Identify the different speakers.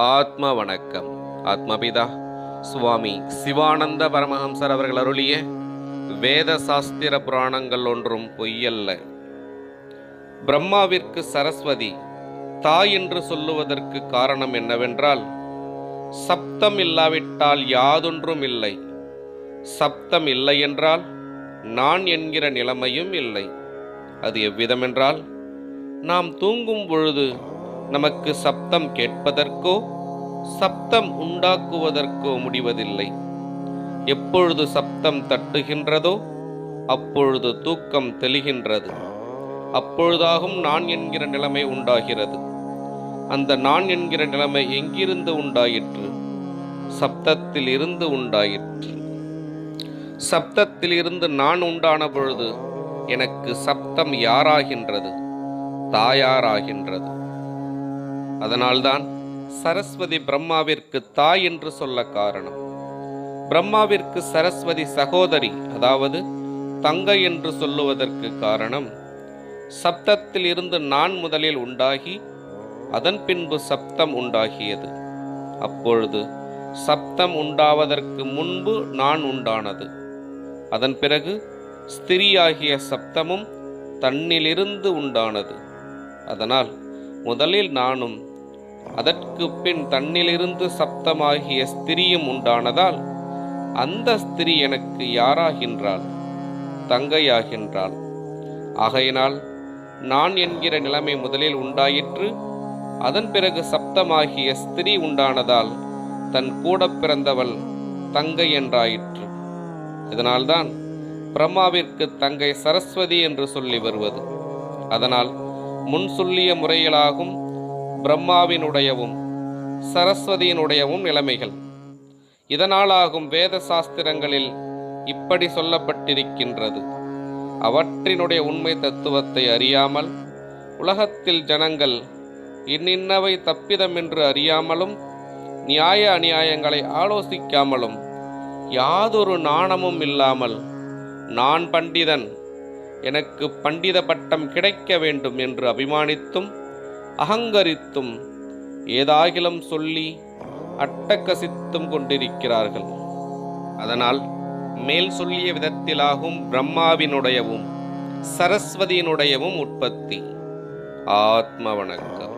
Speaker 1: ஆத்ம வணக்கம். ஆத்மபிதா சுவாமி சிவானந்த பரமஹம்சர் அவர்கள் அருளிய வேத சாஸ்திர புராணங்கள் ஒன்றும் பொய்யல்ல. பிரம்மாவிற்கு சரஸ்வதி தாய் என்று சொல்லுவதற்கு காரணம் என்னவென்றால் சப்தம் இல்லாவிட்டால் யாதொன்றும் இல்லை. சப்தம் இல்லை என்றால் நான் என்கிற நிலைமையும் இல்லை. அது எவ்விதமென்றால் நாம் தூங்கும் பொழுது நமக்கு சப்தம் கேட்பதற்கோ சப்தம் உண்டாக்குவதற்கோ முடிவதில்லை. எப்பொழுது சப்தம் தட்டுகின்றதோ அப்பொழுது தூக்கம் தெளிகின்றது. அப்பொழுதாகும் நான் என்கிற நிலைமை உண்டாகிறது. அந்த நான் என்கிற நிலைமை எங்கிருந்து உண்டாயிற்று? சப்தத்தில் இருந்து உண்டாயிற்று. சப்தத்தில் இருந்து நான் உண்டான பொழுது எனக்கு சப்தம் யாராகின்றது? தாயாராகின்றது. அதனால்தான் சரஸ்வதி பிரம்மாவிற்கு தாய் என்று சொல்ல காரணம். பிரம்மாவிற்கு சரஸ்வதி சகோதரி அதாவது தங்கை என்று சொல்லுவதற்கு காரணம் சப்தத்தில் இருந்து நான் முதலில் உண்டாகி அதன் பின்பு சப்தம் உண்டாகியது. அப்பொழுது சப்தம் உண்டாவதற்கு முன்பு நான் உண்டானது. அதன் பிறகு ஸ்திரியாகிய சப்தமும் தன்னிலிருந்து உண்டானது. அதனால் முதலில் நானும் அதற்கு பின் தன்னிலிருந்து சப்தமாகிய ஸ்திரியும் உண்டானதால் அந்த ஸ்திரி எனக்கு யாராகின்றாள்? தங்கையாகின்றாள். ஆகையினால் நான் என்கிற நிலைமை முதலில் உண்டாயிற்று அதன் பிறகு சப்தமாகிய ஸ்திரீ உண்டானதால் தன் கூட பிறந்தவள் தங்கை என்றாயிற்று. இதனால்தான் பிரம்மாவிற்கு தங்கை சரஸ்வதி என்று சொல்லி வருவது. அதனால் முன் சொல்லிய முறையிலாகும் பிரம்மாவினுடையவும் சரஸ்வதியினுடையவும் நிலைமைகள். இதனாலாகும் வேத சாஸ்திரங்களில் இப்படி சொல்லப்பட்டிருக்கின்றது. அவற்றினுடைய உண்மை தத்துவத்தை அறியாமல் உலகத்தில் ஜனங்கள் இன்னின்னவை தப்பிதம் என்று அறியாமலும் நியாய அநியாயங்களை ஆலோசிக்காமலும் யாதொரு நாணமும் இல்லாமல் நான் பண்டிதன் எனக்கு பண்டித பட்டம் கிடைக்க வேண்டும் என்று அபிமானித்தும் அகங்கரித்தும் ஏதாகிலும் சொல்லி அட்டக்கசித்தும் கொண்டிருக்கிறார்கள். அதனால் மேல் சொல்லிய விதத்திலாகும் பிரம்மாவினுடையவும் சரஸ்வதியினுடையவும் உற்பத்தி. ஆத்ம வணக்கம்